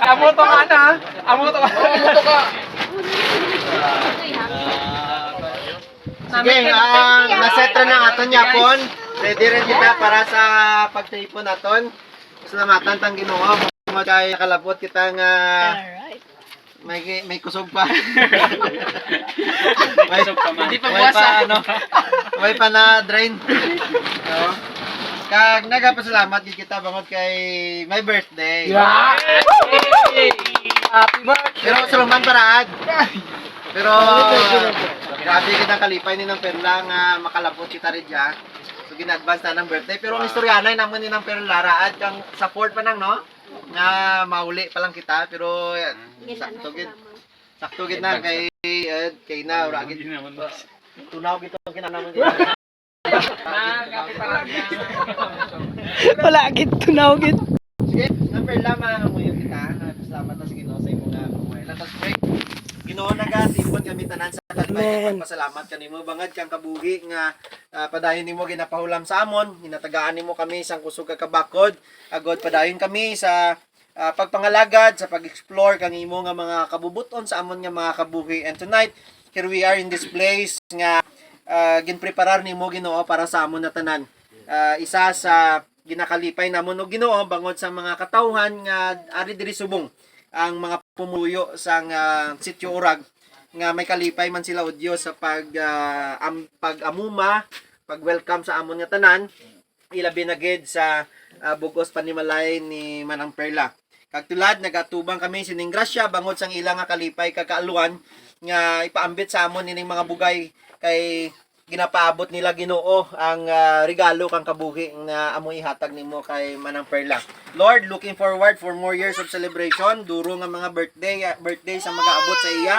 Amo to ka na. Amo to ka. Amo to ka. Sige, ah, nasetro na aton yapon. Ready rin kita para sa pagtipon naton. Salamatan tang Ginoo mo kay kalabot kita nga may may kusog pa. may Hindi pa may buwasa. pa ano. May pa na drain. So, kag nagapasalamat gid kita bangod kay my birthday. Happy birthday. Pero suluman paraad. Pero grabe kita kalipay ni ng perla nga makalabot kita rin dyan. So gina-advance na ng birthday. Pero ang istoryanay naman ni ng perla raad kang support pa nang no? Nga mauli pa lang kita pero yan, sakto gid. Sakto gid na kay Ed, kay na ura gid. Tunaw gid ang kinanaman gid. Wala gid tunaw gid. Sige, number lamang mo yung kita. Salamat na sa Ginoo sa imong. Let us pray. Ginoo na ga tipon kami tanan sa kalibay Amen. pasalamat kanimo bangad kang kabuhi nga ah, padayon nimo ginapahulam sa amon, ginatagaan nimo kami sang kusog ka kabakod. Agod padayon kami sa ah, pagpangalagad sa pag-explore kang imo nga mga kabubuton sa amon nga mga kabuhi. And tonight, here we are in this place nga uh, ginpreparar nimo Ginoo para sa amon na tanan. Ah, isa sa ginakalipay namon og Ginoo bangod sa mga katawhan nga ari diri subong ang mga pumuyo sa nga sitio Urag nga may kalipay man sila o Dios sa pag ah, am, pag-amuma, pag-welcome sa amon nga tanan ilabi na gid sa ah, bugos panimalay ni Manang Perla. Kag tulad nagatubang kami sining grasya bangod sang ilang nga kalipay kakaaluan nga ipaambit sa amon ining mga bugay kay ginapaabot nila Ginoo ang ah, regalo kang kabuhi nga amo ihatag nimo kay Manang Perla. Lord, looking forward for more years of celebration, duro nga mga birthday birthday sa magaabot sa iya.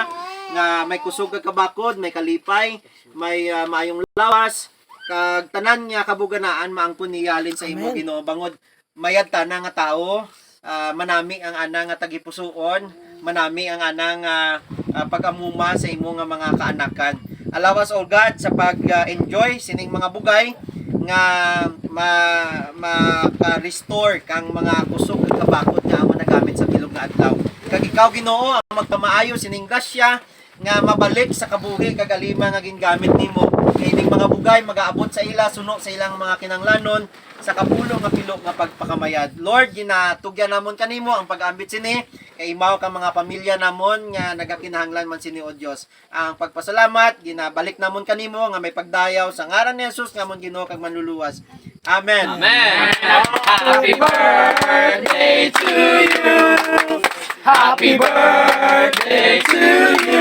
Nga may kusog ka kabakod, may kalipay, may ah, maayong lawas, kag tanan nga kabuganaan maangkon niyalin sa imo. Ginoo. Bangod mayad na nga tao ah, manami ang ana nga tagipusoon manami ang ana nga ah, pag-amuma sa imo nga mga kaanakan allow us all God sa pag-enjoy sining mga bugay nga ma maka-restore kang mga kusog ug kabakod nga amo nagamit sa bilog nga adlaw. Kag ikaw Ginoo ang magpamaayo sining grasya nga mabalik sa kabuhi kag alima nga gingamit nimo kay ining mga bugay magaabot sa ila suno sa ilang mga kinanglanon sa kapulo nga pilo nga pagpakamayad Lord ginatugyan namon kanimo ang pag-ambit sini kay imaw ka mga pamilya namon nga nagakinahanglan man sini o Dios ang pagpasalamat ginabalik namon kanimo nga may pagdayaw sa ngaran ni Jesus nga mon Ginoo kag manluluwas Amen Amen. Happy birthday to you. Happy birthday to you.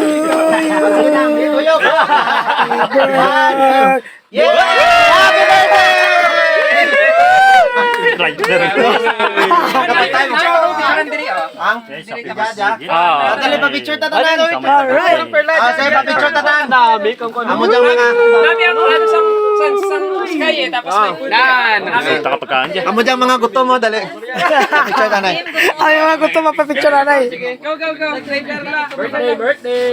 Ah. Alright. Ah, pa picture ta tanan. Dami kang kono. Amo dang mga Nami ang ano sang sang sky eh tapos may puti. Nan. Amo dang mga gutom mo dali. Picture tanan. Ay, mga gusto mapapicture na Go go go. Birthday birthday.